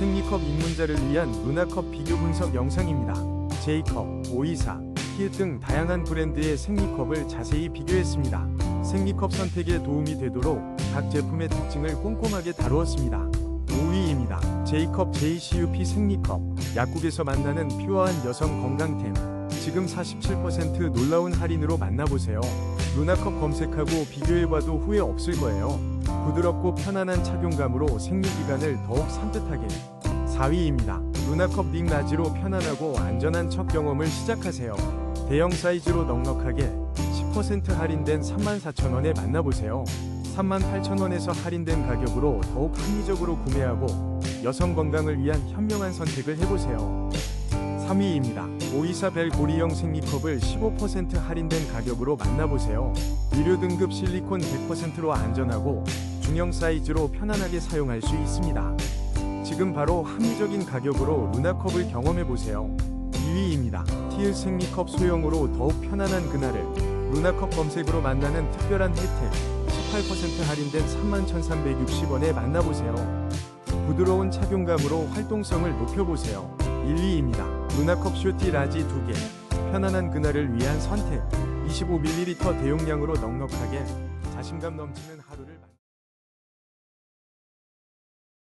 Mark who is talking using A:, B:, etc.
A: 생리컵 입문자를 위한 루나컵 비교 분석 영상입니다. J컵, 오이사, 히읗 등 다양한 브랜드의 생리컵을 자세히 비교했습니다. 생리컵 선택에 도움이 되도록 각 제품의 특징을 꼼꼼하게 다루었습니다. 5위입니다. J컵 JCUP 생리컵. 약국에서 만나는 퓨어한 여성 건강템. 지금 47% 놀라운 할인으로 만나보세요. 루나컵 검색하고 비교해봐도 후회 없을 거예요. 부드럽고 편안한 착용감으로 생리기간을 더욱 산뜻하게. 4위입니다. 루나컵 닉 라지로 편안하고 안전한 첫 경험을 시작하세요. 대형 사이즈로 넉넉하게 10% 할인된 34,000원에 만나보세요. 38,000원에서 할인된 가격으로 더욱 합리적으로 구매하고 여성 건강을 위한 현명한 선택을 해보세요. 3위입니다. 오이사 벨 고리형 생리컵을 15% 할인된 가격으로 만나보세요. 의료 등급 실리콘 100%로 안전하고 중형 사이즈로 편안하게 사용할 수 있습니다. 지금 바로 합리적인 가격으로 루나컵을 경험해보세요. 2위입니다. 티일 생리컵 소형으로 더욱 편안한 그날을 루나컵 검색으로 만나는 특별한 혜택 18% 할인된 31,360원에 만나보세요. 부드러운 착용감으로 활동성을 높여보세요. 1위입니다. 루나컵 쇼티 라지 2개. 편안한 그날을 위한 선택. 25ml 대용량으로 넉넉하게 자신감 넘치는 하루를